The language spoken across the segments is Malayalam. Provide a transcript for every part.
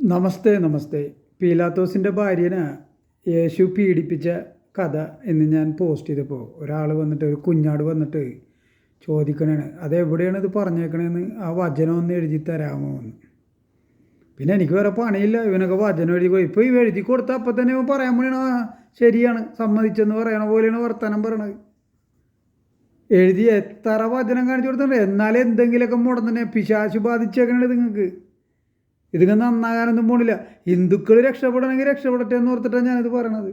നമസ്തേ നമസ്തേ. പീലാത്തോസിന്റെ ഭാര്യനെ യേശു പീഡിപ്പിച്ച കഥ എന്ന് ഞാൻ പോസ്റ്റ് ചെയ്തപ്പോൾ ഒരാൾ വന്നിട്ട് ഒരു കുഞ്ഞാട് വന്നിട്ട് ചോദിക്കണേണ്. അതെവിടെയാണ് ഇത് പറഞ്ഞേക്കണേന്ന് ആ വചനം ഒന്ന് എഴുതി തരാമോ എന്ന്. പിന്നെ എനിക്ക് വേറെ പണിയില്ല ഇവനൊക്കെ വചനം എഴുതി ഇപ്പോൾ ഈ എഴുതി കൊടുത്താൽ അപ്പം തന്നെ ഇവൻ പറയാൻ "ആ, ശരിയാണ് സമ്മതിച്ചെന്ന് പറയണ പോലെയാണ് വർത്തമാനം പറയണത്. എഴുതി എത്ര വചനം കാണിച്ചു കൊടുത്തിട്ടുണ്ട്. എന്നാലും എന്തെങ്കിലുമൊക്കെ മുടന്നെ പിശാശു ബാധിച്ചേക്കണത് നിങ്ങൾക്ക്. ഇതിങ്ങനെ നന്നാകാനൊന്നും പോണില്ല. ഹിന്ദുക്കൾ രക്ഷപ്പെടണമെങ്കിൽ രക്ഷപ്പെടട്ടെ എന്ന് ഓർത്തിട്ടാണ് ഞാനിത് പറയണത്.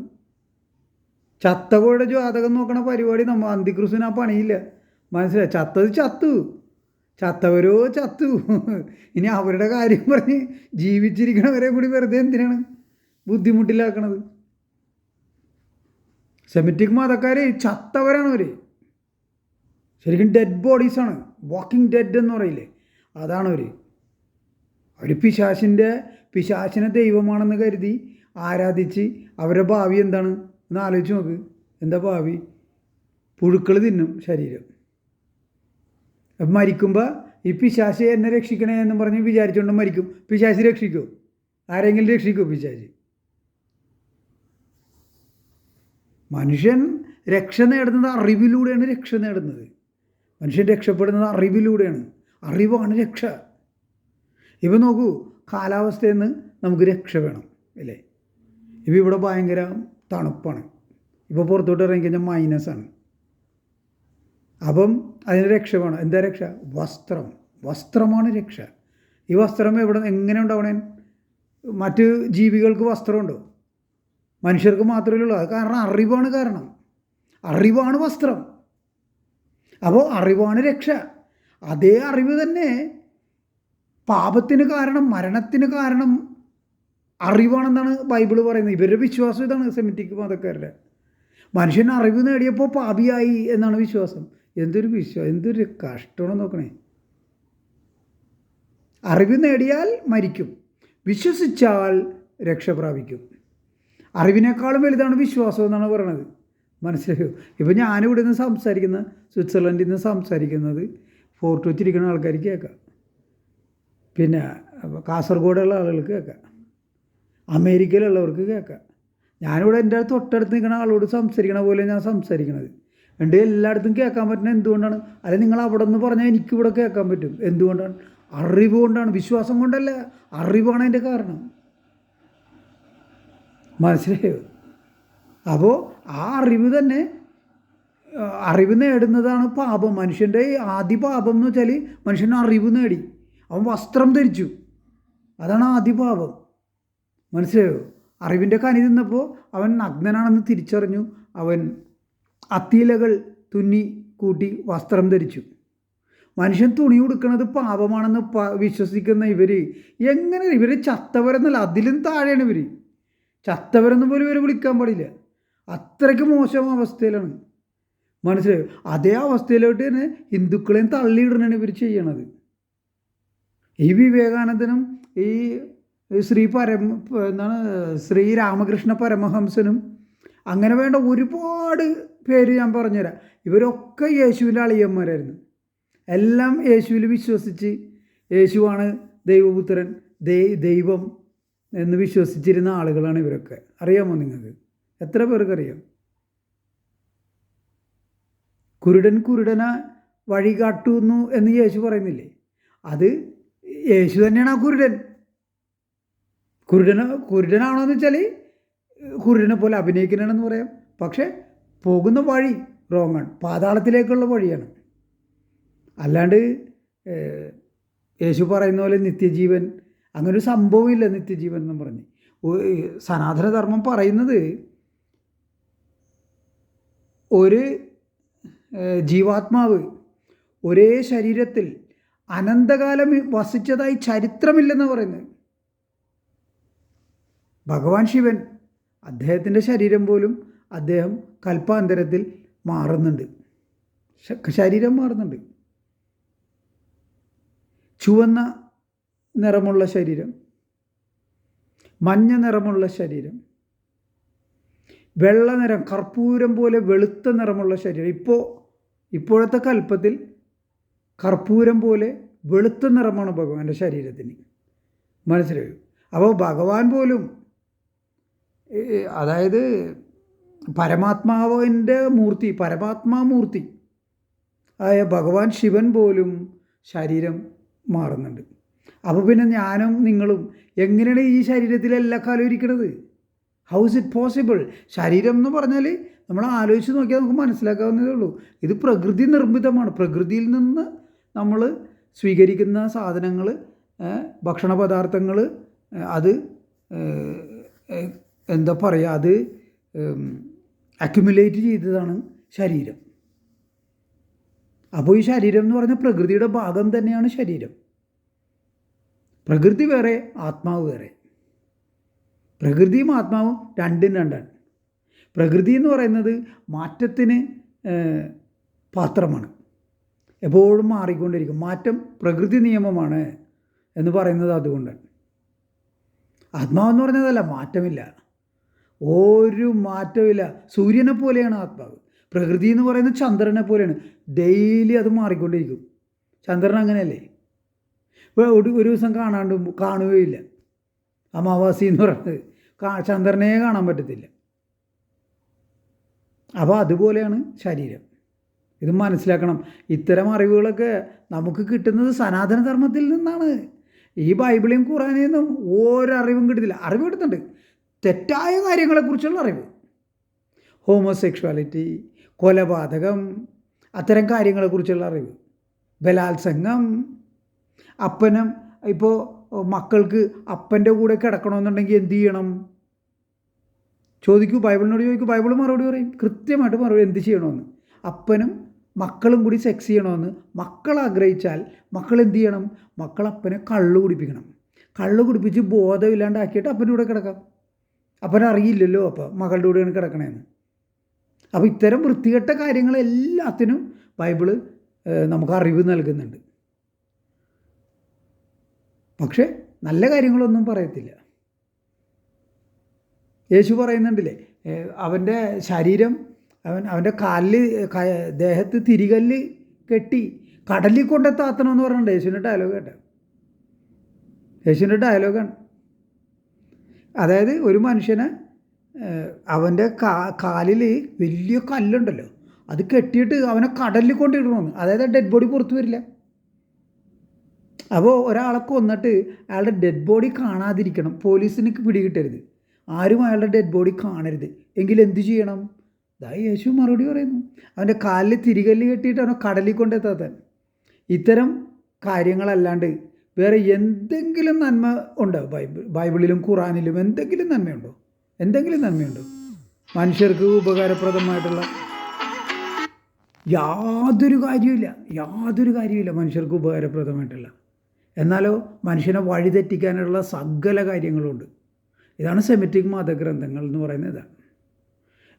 ചത്തകോയുടെ ജാതകം നോക്കണ പരിപാടി നമ്മൾ അന്തിക്രിസിന് ആ പണിയില്ല. മനസ്സിലായി? ചത്തത് ചത്തു. ചത്തവരോ ചത്തു. ഇനി അവരുടെ കാര്യം പറഞ്ഞ് ജീവിച്ചിരിക്കണവരെ കൂടി വെറുതെ എന്തിനാണ് ബുദ്ധിമുട്ടിലാക്കണത്? സെമിറ്റിക് മതക്കാർ ചത്തവരാണ് അവർ ശരിക്കും ഡെഡ് ബോഡീസാണ്. വാക്കിംഗ് ഡെഡ് എന്ന് പറയില്ലേ? അതാണ് അവർ അവർ പിശാശിന്റെ പിശാശിനെ ദൈവമാണെന്ന് കരുതി ആരാധിച്ച് അവരുടെ ഭാവി എന്താണ്? എന്ന് ആലോചിച്ച് നോക്ക്. എന്താ ഭാവി? പുഴുക്കൾ തിന്നും ശരീരം. അപ്പം മരിക്കുമ്പോൾ ഈ പിശാശി എന്നെ രക്ഷിക്കണേ എന്ന് പറഞ്ഞ് വിചാരിച്ചുകൊണ്ട് മരിക്കും. പിശാശി രക്ഷിക്കോ? ആരെങ്കിലും രക്ഷിക്കോ പിശാശി? മനുഷ്യൻ രക്ഷ നേടുന്നത് അറിവിലൂടെയാണ് രക്ഷ നേടുന്നത്. മനുഷ്യൻ രക്ഷപ്പെടുന്നത് അറിവിലൂടെയാണ്. അറിവാണ് രക്ഷ. ഇപ്പം നോക്കൂ കാലാവസ്ഥയിൽ നിന്ന് നമുക്ക് രക്ഷ വേണം അല്ലേ? ഇപ്പം ഇവിടെ ഭയങ്കര തണുപ്പാണ്. ഇപ്പോൾ പുറത്തോട്ട് ഇറങ്ങി കഴിഞ്ഞാൽ മൈനസാണ് അപ്പം അതിന് രക്ഷ വേണം. എന്താ രക്ഷ? വസ്ത്രം. വസ്ത്രമാണ് രക്ഷ. ഈ വസ്ത്രം എവിടെ എങ്ങനെ ഉണ്ടാവണേ? മറ്റ് ജീവികൾക്ക് വസ്ത്രമുണ്ടോ? മനുഷ്യർക്ക് മാത്രമേ ഉള്ളൂ. അത് കാരണം അറിവാണ് കാരണം. അറിവാണ് വസ്ത്രം. അപ്പോൾ അറിവാണ് രക്ഷ. അതേ അറിവ് തന്നെ പാപത്തിന് കാരണം മരണത്തിന് കാരണം അറിവാണെന്നാണ് ബൈബിൾ പറയുന്നത്. ഇവരുടെ വിശ്വാസം ഇതാണ് സെമിറ്റിക് മതക്കാരുടെ. മനുഷ്യൻ അറിവ് നേടിയപ്പോൾ പാപിയായി എന്നാണ് വിശ്വാസം. എന്തൊരു വിശ്വാസം എന്തൊരു കഷ്ടമാണ് നോക്കണേ. അറിവ് നേടിയാൽ മരിക്കും. വിശ്വസിച്ചാൽ രക്ഷ പ്രാപിക്കും. അറിവിനേക്കാളും വലുതാണ് വിശ്വാസം എന്നാണ് പറയണത്. മനസ്സിലായോ? ഇപ്പോൾ ഞാനിവിടെ നിന്ന് സംസാരിക്കുന്ന സ്വിറ്റ്സർലൻഡിൽ നിന്ന് സംസാരിക്കുന്നത് ഫോർട്ട് വെച്ചിരിക്കുന്ന ആൾക്കാർക്ക് കേൾക്കാം. പിന്നെ കാസർഗോഡുള്ള ആളുകൾക്ക് കേൾക്കാം. അമേരിക്കയിലുള്ളവർക്ക് കേൾക്കാം. ഞാനിവിടെ എന്റെ തൊട്ടടുത്ത് നിൽക്കുന്ന ആളോട് സംസാരിക്കണ പോലെ ഞാൻ സംസാരിക്കണത്. എന്റെ എല്ലായിടത്തും കേൾക്കാൻ പറ്റുന്നത് എന്തുകൊണ്ടാണ്? അല്ലെങ്കിൽ നിങ്ങൾ അവിടെ നിന്ന് പറഞ്ഞാൽ എനിക്കിവിടെ കേൾക്കാൻ പറ്റും. എന്തുകൊണ്ടാണ്? അറിവ് കൊണ്ടാണ്. വിശ്വാസം കൊണ്ടല്ല. അറിവാണ് അതിന്റെ കാരണം. മനസ്സിലായോ? അപ്പോൾ ആ അറിവ് തന്നെ അറിവ് നേടുന്നതാണ് പാപം. മനുഷ്യന്റെ ആദ്യ പാപം എന്ന് വെച്ചാൽ മനുഷ്യൻ അറിവ് നേടി. അവൻ വസ്ത്രം ധരിച്ചു. അതാണ് ആദിഭാവം. മനസ്സിലായോ? അറിവിന്റെ കനി തിന്നപ്പോൾ അവൻ നഗ്നനാണെന്ന് തിരിച്ചറിഞ്ഞു. അവൻ അത്തിയിലകൾ തുന്നി കൂട്ടി വസ്ത്രം ധരിച്ചു. മനുഷ്യൻ തുണി ഉടുക്കുന്നത് പാപമാണെന്ന് വിശ്വസിക്കുന്ന ഇവർ എങ്ങനെ ഇവർ ചത്തവരെന്നല്ല അതിലും താഴെയാണ് ഇവർ ചത്തവരെന്ന് പോലും ഇവർ വിളിക്കാൻ പാടില്ല. അത്രയ്ക്ക് മോശം അവസ്ഥയിലാണ്. മനസ്സിലായോ? അതേ അവസ്ഥയിലോട്ട് തന്നെ ഹിന്ദുക്കളെയും തള്ളിയിടണാണ് ഇവർ ചെയ്യണത്. ഈ വിവേകാനന്ദനും ഈ ശ്രീ പരമ എന്താണ് ശ്രീ രാമകൃഷ്ണ പരമഹംസനും അങ്ങനെ വേണ്ട ഒരുപാട് പേര് ഞാൻ പറഞ്ഞുതരാം. ഇവരൊക്കെ യേശുവിന്റെ അളിയന്മാരായിരുന്നു. എല്ലാം യേശുവിൽ വിശ്വസിച്ച് യേശുവാണ് ദൈവപുത്രൻ ദൈവം എന്ന് വിശ്വസിച്ചിരുന്ന ആളുകളാണ് ഇവരൊക്കെ. അറിയാമോ നിങ്ങൾക്ക്? എത്ര പേർക്കറിയാം? കുരുടൻ കുരുടനെ വഴി കാട്ടുന്നു എന്ന് യേശു പറയുന്നില്ലേ? അത് യേശു തന്നെയാണ് ആ കുരുടൻ. കുരുടന കുരുടനാണോ എന്ന് വെച്ചാൽ കുരുടനെ പോലെ അഭിനയിക്കണമെന്ന് പറയാം. പക്ഷേ പോകുന്ന വഴി റോങ്ങാണ് പാതാളത്തിലേക്കുള്ള വഴിയാണ്. അല്ലാണ്ട് യേശു പറയുന്ന പോലെ നിത്യജീവൻ അങ്ങനെ ഒരു സംഭവമില്ല നിത്യജീവൻ എന്ന് പറഞ്ഞ്. സനാതനധർമ്മം പറയുന്നത് ഒരു ജീവാത്മാവ് ഒരേ ശരീരത്തിൽ അനന്തകാലം വസിച്ചതായി ചരിത്രമില്ലെന്ന് പറയുന്നത്. ഭഗവാൻ ശിവൻ അദ്ദേഹത്തിന്റെ ശരീരം പോലും അദ്ദേഹം കൽപ്പാന്തരത്തിൽ മാറുന്നുണ്ട്. ശരീരം മാറുന്നുണ്ട്. ചുവന്ന നിറമുള്ള ശരീരം മഞ്ഞ നിറമുള്ള ശരീരം വെള്ള നിറം കർപ്പൂരം പോലെ വെളുത്ത നിറമുള്ള ശരീരം. ഇപ്പോൾ ഇപ്പോഴത്തെ കൽപ്പത്തിൽ കർപ്പൂരം പോലെ വെളുത്ത നിറമാണ് ഭഗവാന്റെ ശരീരത്തിന്. മനസ്സിലായോ? അപ്പോൾ ഭഗവാൻ പോലും അതായത് പരമാത്മാവിന്റെ മൂർത്തി പരമാത്മാമൂർത്തി ആയ ഭഗവാൻ ശിവൻ പോലും ശരീരം മാറുന്നുണ്ട്. അപ്പോൾ പിന്നെ ഞാനും നിങ്ങളും എങ്ങനെയാണ് ഈ ശരീരത്തിൽ എല്ലാ കാലം ഇരിക്കുന്നത് ഹൗ ഇസ് ഇറ്റ് പോസിബിൾ ശരീരം എന്ന് പറഞ്ഞാൽ നമ്മൾ ആലോചിച്ച് നോക്കിയാൽ നമുക്ക് മനസ്സിലാക്കാവുന്നതേ ഉള്ളൂ. ഇത് പ്രകൃതി നിർമ്മിതമാണ്. പ്രകൃതിയിൽ നിന്ന് നമ്മൾ സ്വീകരിക്കുന്ന സാധനങ്ങൾ ഭക്ഷണ പദാർത്ഥങ്ങൾ അത് എന്താ പറയുക അത് അക്യുമുലേറ്റ് ചെയ്തതാണ് ശരീരം. അപ്പോൾ ഈ ശരീരം എന്ന് പറഞ്ഞാൽ പ്രകൃതിയുടെ ഭാഗം തന്നെയാണ് ശരീരം. പ്രകൃതി വേറെ ആത്മാവ് വേറെ. പ്രകൃതിയും ആത്മാവും രണ്ടും രണ്ടാണ്. പ്രകൃതി എന്ന് പറയുന്നത് മാറ്റത്തിന് പാത്രമാണ്. എപ്പോഴും മാറിക്കൊണ്ടിരിക്കും. മാറ്റം പ്രകൃതി നിയമമാണ് എന്ന് പറയുന്നത് അതുകൊണ്ടാണ് ആത്മാവെന്ന് പറഞ്ഞതല്ല മാറ്റമില്ല. ഒരു മാറ്റമില്ല സൂര്യനെ പോലെയാണ് ആത്മാവ്. പ്രകൃതി എന്ന് പറയുന്നത് ചന്ദ്രനെ പോലെയാണ്. ഡെയിലി അത് മാറിക്കൊണ്ടിരിക്കും. ചന്ദ്രൻ അങ്ങനെയല്ലേ? ഒരു ദിവസം കാണാണ്ട് കാണുകയില്ല. അമാവാസി എന്ന് പറയുന്നത്. ചന്ദ്രനെ കാണാൻ പറ്റത്തില്ല. അപ്പോൾ അതുപോലെയാണ് ശരീരം. ഇത് മനസ്സിലാക്കണം. ഇത്തരം അറിവുകളൊക്കെ നമുക്ക് കിട്ടുന്നത് സനാതനധർമ്മത്തിൽ നിന്നാണ്. ഈ ബൈബിളിയും ഖുറാനിൽ നിന്നും ഒരറിവും കിട്ടത്തില്ല അറിവ് കിട്ടുന്നുണ്ട്. തെറ്റായ കാര്യങ്ങളെക്കുറിച്ചുള്ള അറിവ്. ഹോമോസെക്ഷുവാലിറ്റി കൊലപാതകം അത്തരം കാര്യങ്ങളെക്കുറിച്ചുള്ള അറിവ്. ബലാത്സംഗം അപ്പനും ഇപ്പോൾ മക്കൾക്ക് അപ്പന്റെ കൂടെ കിടക്കണമെന്നുണ്ടെങ്കിൽ എന്ത് ചെയ്യണം? ചോദിക്കൂ ബൈബിളിനോട് ചോദിക്കൂ ബൈബിൾ മറുപടി പറയും. കൃത്യമായിട്ട് മറുപടി എന്ത് ചെയ്യണമെന്ന്. അപ്പനും മക്കളും കൂടി സെക്സ് ചെയ്യണമെന്ന് മക്കൾ ആഗ്രഹിച്ചാൽ മക്കൾ എന്ത് ചെയ്യണം? മക്കൾ അപ്പനെ കള്ള് കുടിപ്പിക്കണം. കള്ളു കുടിപ്പിച്ച് ബോധമില്ലാണ്ടാക്കിയിട്ട് അപ്പന്റെ കൂടെ കിടക്കാം. അപ്പനറിയില്ലല്ലോ അപ്പം മകളുടെ കൂടെയാണ് കിടക്കണേന്ന്. അപ്പോൾ ഇത്തരം വൃത്തികെട്ട കാര്യങ്ങളെല്ലാത്തിനും ബൈബിൾ നമുക്ക് അറിവ് നൽകുന്നുണ്ട്. പക്ഷേ നല്ല കാര്യങ്ങളൊന്നും പറയത്തില്ല. യേശു പറയുന്നുണ്ടല്ലേ അവന്റെ ശരീരം അവൻ അവന്റെ കാലിൽ ദേഹത്ത് തിരികല്ല് കെട്ടി കടലിൽ കൊണ്ടെത്താത്തണമെന്ന് പറഞ്ഞിട്ടുണ്ട്. യേശുവിന്റെ ഡയലോഗ് കേട്ടോ. യേശുവിന്റെ ഡയലോഗാണ് അതായത് ഒരു മനുഷ്യനെ അവന്റെ കാ കാലിൽ വലിയ കല്ലുണ്ടല്ലോ. അത് കെട്ടിയിട്ട് അവനെ കടലിൽ കൊണ്ടിടണമെന്ന് അതായത് ഡെഡ് ബോഡി പുറത്ത് വരില്ല. അപ്പോൾ ഒരാളെ കൊന്നിട്ട് അയാളുടെ ഡെഡ് ബോഡി കാണാതിരിക്കണം. പോലീസിന് പിടികിട്ടരുത്. ആരും അയാളുടെ ഡെഡ് ബോഡി കാണരുത്. എങ്കിൽ എന്ത് ചെയ്യണം? ഇതാ യേശു മറുപടി പറയുന്നു. അവന്റെ കാലിൽ തിരികല്ല് കെട്ടിയിട്ട് അവനെ കടലിൽ കൊണ്ടെത്താത്തൻ ഇത്തരം കാര്യങ്ങളല്ലാണ്ട് വേറെ എന്തെങ്കിലും നന്മ ഉണ്ടോ? ബൈബിൾ ബൈബിളിലും ഖുറാനിലും എന്തെങ്കിലും നന്മയുണ്ടോ? എന്തെങ്കിലും നന്മയുണ്ടോ? മനുഷ്യർക്ക് ഉപകാരപ്രദമായിട്ടുള്ള യാതൊരു കാര്യമില്ല യാതൊരു കാര്യമില്ല മനുഷ്യർക്ക് ഉപകാരപ്രദമായിട്ടുള്ള. എന്നാലോ മനുഷ്യനെ വഴിതെറ്റിക്കാനുള്ള സകല കാര്യങ്ങളുണ്ട്. ഇതാണ് സെമിറ്റിക് മതഗ്രന്ഥങ്ങൾ എന്ന് പറയുന്നത്. ഇതാണ്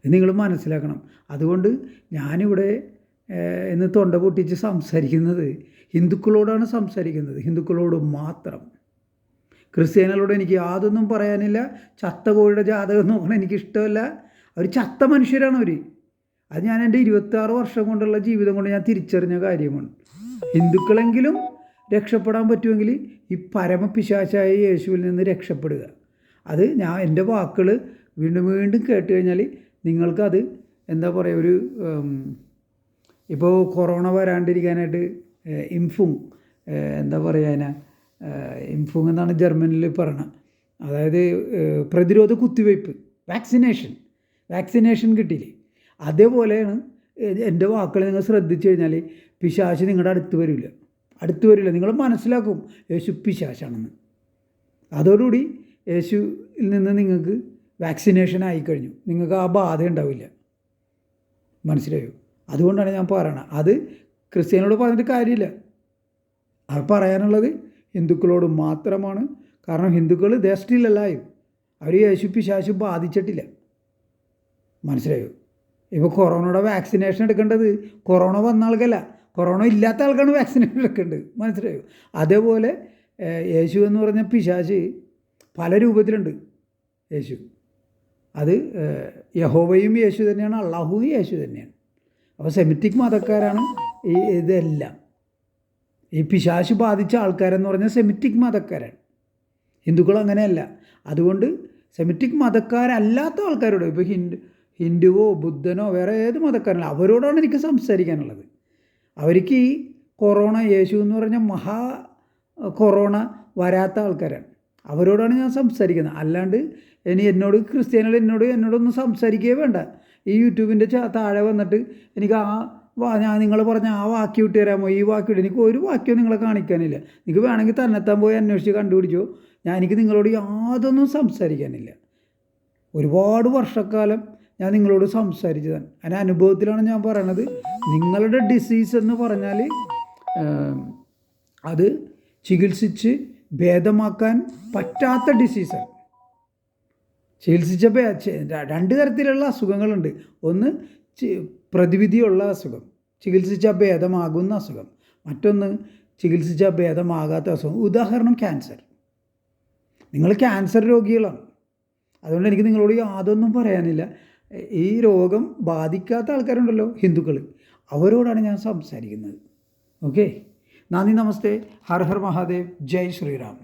നിങ്ങൾ മനസ്സിലാക്കണം. അതുകൊണ്ട് ഞാനിവിടെ ഇന്ന് തൊണ്ട പൊട്ടിച്ച് സംസാരിക്കുന്നത് ഹിന്ദുക്കളോടാണ് സംസാരിക്കുന്നത്. ഹിന്ദുക്കളോട് മാത്രം. ക്രിസ്ത്യാനികളോട് എനിക്ക് യാതൊന്നും പറയാനില്ല. ചത്ത കോഴിയുടെ ജാതകം നോക്കണം എനിക്കിഷ്ടമല്ല. അവർ ചത്ത മനുഷ്യരാണ് അവർ അത് ഞാൻ എന്റെ ഇരുപത്താറ് വർഷം കൊണ്ടുള്ള ജീവിതം കൊണ്ട് ഞാൻ തിരിച്ചറിഞ്ഞ കാര്യമാണ്. ഹിന്ദുക്കളെങ്കിലും രക്ഷപ്പെടാൻ പറ്റുമെങ്കിൽ ഈ പരമപിശാശായ യേശുവിൽ നിന്ന് രക്ഷപ്പെടുക. അത് ഞാൻ എന്റെ വാക്കുകൾ വീണ്ടും വീണ്ടും കേട്ട് കഴിഞ്ഞാൽ നിങ്ങൾക്കത് എന്താ പറയുക ഒരു ഇപ്പോൾ കൊറോണ വരാണ്ടിരിക്കാനായിട്ട് ഇംഫുങ് എന്താ പറയുക അതിനെ ഇംഫുങ് എന്നാണ് ജർമ്മനിൽ പറയണത് അതായത് പ്രതിരോധ കുത്തിവയ്പ്പ് വാക്സിനേഷൻ വാക്സിനേഷൻ കിട്ടിയില്ലേ? അതേപോലെയാണ് എന്റെ വാക്കുകൾ നിങ്ങൾ ശ്രദ്ധിച്ചു കഴിഞ്ഞാൽ പിശാശ് നിങ്ങളുടെ അടുത്ത് വരില്ല. അടുത്ത് വരില്ല. നിങ്ങൾ മനസ്സിലാക്കും യേശു പിശാശാണെന്ന് അതോടുകൂടി യേശുവിൽ നിന്ന് നിങ്ങൾക്ക് വാക്സിനേഷൻ ആയിക്കഴിഞ്ഞു. നിങ്ങൾക്ക് ആ ബാധ ഉണ്ടാവില്ല. മനസ്സിലായോ? അതുകൊണ്ടാണ് ഞാൻ പറയണത്. അത് ക്രിസ്ത്യാനിയോട് പറഞ്ഞിട്ട് കാര്യമില്ല. അത് പറയാനുള്ളത് ഹിന്ദുക്കളോട് മാത്രമാണ്. കാരണം ഹിന്ദുക്കൾ ദേ സ്റ്റിൽ അല്ലായും അവർ യേശു പിശാശു ബാധിച്ചിട്ടില്ല. മനസ്സിലായോ? ഇപ്പോൾ കൊറോണയുടെ വാക്സിനേഷൻ എടുക്കേണ്ടത് കൊറോണ വന്ന ആൾക്കല്ല. കൊറോണ ഇല്ലാത്ത ആൾക്കാണ് വാക്സിനേഷൻ എടുക്കേണ്ടത്. മനസ്സിലായോ? അതേപോലെ യേശു എന്ന് പറഞ്ഞ പിശാശ് പല രൂപത്തിലുണ്ട്. യേശു. അത് യഹോവയും യേശു തന്നെയാണ് അള്ളാഹുവും യേശു തന്നെയാണ്. അപ്പോൾ സെമിറ്റിക് മതക്കാരാണ് ഈ ഇതെല്ലാം. ഈ പിശാശു ബാധിച്ച ആൾക്കാരെന്ന് പറഞ്ഞാൽ സെമിറ്റിക് മതക്കാരാണ്. ഹിന്ദുക്കൾ അങ്ങനെയല്ല. അതുകൊണ്ട് സെമിറ്റിക് മതക്കാരല്ലാത്ത ആൾക്കാരോട് ഇപ്പോൾ ഹിന്ദു ഹിന്ദുവോ ബുദ്ധനോ വേറെ ഏത് മതക്കാരനോ അവരോടാണ് എനിക്ക് സംസാരിക്കാനുള്ളത്. അവർക്ക് ഈ കൊറോണ യേശു എന്ന് പറഞ്ഞ മഹാ കൊറോണ വരാത്ത ആൾക്കാരാണ്. അവരോടാണ് ഞാൻ സംസാരിക്കുന്നത്. അല്ലാണ്ട് ഇനി എന്നോട് ക്രിസ്ത്യാനികൾ എന്നോട് എന്നോടൊന്നും സംസാരിക്കുകയേ വേണ്ട. ഈ യൂട്യൂബിന്റെ താഴെ വന്നിട്ട് എനിക്ക് ആ ഞാൻ നിങ്ങൾ പറഞ്ഞ ആ വാക്യം ഇട്ട് തരാമോ? ഈ വാക്യം ഇട്ട് എനിക്ക് ഒരു വാക്യം നിങ്ങളെ കാണിക്കാനില്ല. നിങ്ങൾക്ക് വേണമെങ്കിൽ തന്നെത്താൻ പോയി അന്വേഷിച്ച് കണ്ടുപിടിച്ചോ. ഞാൻ എനിക്ക് നിങ്ങളോട് യാതൊന്നും സംസാരിക്കാനില്ല. ഒരുപാട് വർഷക്കാലം ഞാൻ നിങ്ങളോട് സംസാരിച്ചതാണ്. അതിന്റെ അനുഭവത്തിലാണ് ഞാൻ പറയണത്. നിങ്ങളുടെ ഡിസീസ് എന്ന് പറഞ്ഞാൽ അത് ചികിത്സിച്ച് ഭേദമാക്കാൻ പറ്റാത്ത ഡിസീസാണ് ചികിത്സിച്ചപ്പോൾ രണ്ട് തരത്തിലുള്ള അസുഖങ്ങളുണ്ട്. ഒന്ന് പ്രതിവിധിയുള്ള അസുഖം ചികിത്സിച്ച ഭേദമാകുന്ന അസുഖം. മറ്റൊന്ന് ചികിത്സിച്ച ഭേദമാകാത്ത അസുഖം. ഉദാഹരണം ക്യാൻസർ നിങ്ങൾ ക്യാൻസർ രോഗികളാണ്. അതുകൊണ്ട് എനിക്ക് നിങ്ങളോട് യാതൊന്നും പറയാനില്ല. ഈ രോഗം ബാധിക്കാത്ത ആൾക്കാരുണ്ടല്ലോ ഹിന്ദുക്കൾ അവരോടാണ് ഞാൻ സംസാരിക്കുന്നത്. ഓക്കെ? नानी नमस्ते हर हर महादेव जय श्री राम